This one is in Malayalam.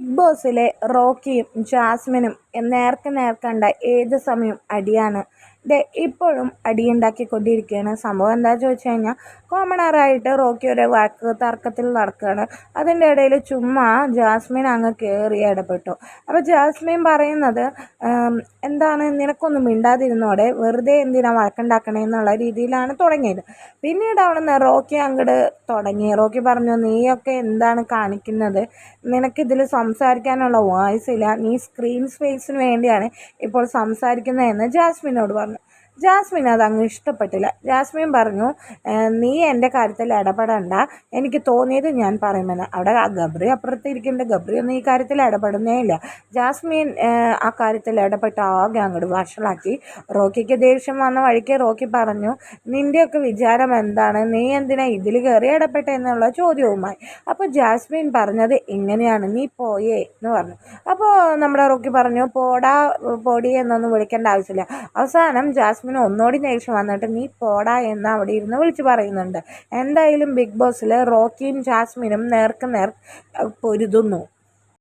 ബിഗ് ബോസിലെ റോക്കിയും ജാസ്മിനും നേർക്ക് നേർക്കണ്ട കണ്ട ഏത് സമയം അടിയാണ്. ദേ ഇപ്പോഴും അടിയുണ്ടാക്കിക്കൊണ്ടിരിക്കുകയാണ്. സംഭവം എന്താ ചോദിച്ചു കഴിഞ്ഞാൽ കോമണറായിട്ട് റോക്കി ഒരു വാക്ക് തർക്കത്തിൽ നടക്കുകയാണ്. അതിന്റെ ഇടയിൽ ചുമ്മാ ജാസ്മിൻ അങ്ങ് കയറി ഇടപെട്ടു. അപ്പോൾ ജാസ്മിൻ പറയുന്നത് എന്താണ് നിനക്കൊന്നും മിണ്ടാതിരുന്നോടെ വെറുതെ എന്തിനാ വഴക്കുണ്ടാക്കണേ എന്നുള്ള രീതിയിലാണ് തുടങ്ങിയത്. പിന്നീട് അവിടുന്ന് റോക്കി അങ്ങോട്ട് തുടങ്ങി. റോക്കി പറഞ്ഞു നീയൊക്കെ എന്താണ് കാണിക്കുന്നത്? നിനക്കിതിൽ സംസാരിക്കാനുള്ള വോയിസ് ഇല്ല. നീ സ്ക്രീൻ സ്പേസിന് വേണ്ടിയാണ് ഇപ്പോൾ സംസാരിക്കുന്നതെന്ന് ജാസ്മിനോട് പറഞ്ഞു. ജാസ്മിൻ അത് അങ്ങ് ഇഷ്ടപ്പെട്ടില്ല. ജാസ്മിൻ പറഞ്ഞു നീ എന്റെ കാര്യത്തിൽ ഇടപെടണ്ട. എനിക്ക് തോന്നിയത് ഞാൻ പറയുമെന്ന്. അവിടെ ഗബ്രി അപ്പുറത്ത് ഇരിക്കേണ്ട ഗബ്രി ഒന്നും ഈ കാര്യത്തിൽ ഇടപെടുന്നേ ഇല്ല. ജാസ്മിൻ ആ കാര്യത്തിൽ ഇടപെട്ട് ആകെ അങ്ങോട്ട് വഷളാക്കി. റോക്കിക്ക് ദേഷ്യം വന്ന വഴിക്ക് റോക്കി പറഞ്ഞു നിന്റെയൊക്കെ വിചാരം എന്താണ്? നീ എന്തിനാ ഇതിൽ കയറി ഇടപെട്ടെ എന്നുള്ള ചോദ്യവുമായി? അപ്പോൾ ജാസ്മിൻ പറഞ്ഞത് ഇങ്ങനെയാണ് നീ പോയേ എന്ന് പറഞ്ഞു. അപ്പോൾ നമ്മുടെ റോക്കി പറഞ്ഞു പോടാ പൊടി എന്നൊന്നും വിളിക്കേണ്ട ആവശ്യമില്ല. അവസാനം ജാസ്മിൻ ജാസ്മിന് ഒന്നുകൂടി ദേഷ്യം വന്നിട്ട് നീ പോടാ എന്ന് അവിടെ ഇരുന്ന് വിളിച്ച് പറയുന്നുണ്ട്. എന്തായാലും ബിഗ് ബോസിൽ റോക്കിയും ജാസ്മിനും നേർക്ക് നേർ പൊരുതുന്നു.